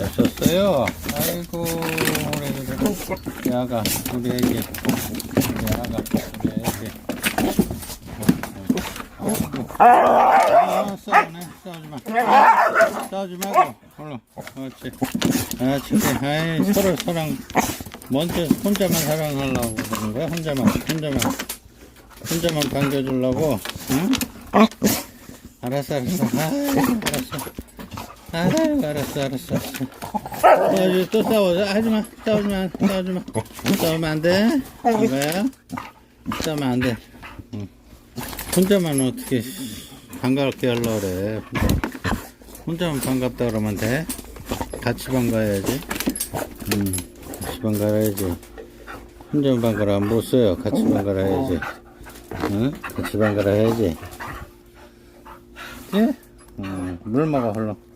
오셨어요? 아이고, 우리 야가, 우리 애기. 야가, 우리 애기. 아, 싸우네. 싸우지 마. 싸우지 말고. 얼른. 그렇지. 아, 진짜. 아이, 서로 사랑. 먼저 혼자만 사랑하려고 그러는 거야? 혼자만, 혼자만. 혼자만 반겨주려고. 응? 알았어, 알았어. 아이, 알았어. 아유, 알았어, 알았어, 알았어. 어, 이제 또 싸워. 하지 마. 싸우지 마. 싸우지 마. 싸우면 안 돼. 이거야. 싸우면 안 돼. 응. 혼자만 어떻게 반갑게 하려고 그래. 혼자만 반갑다 그러면 돼. 같이 반가야지. 음, 같이 반가야지. 혼자만 반가라 못 써요. 같이 반가라 해야지. 응? 같이 반가라 해야지. 예? 음, 물 먹어, 얼른.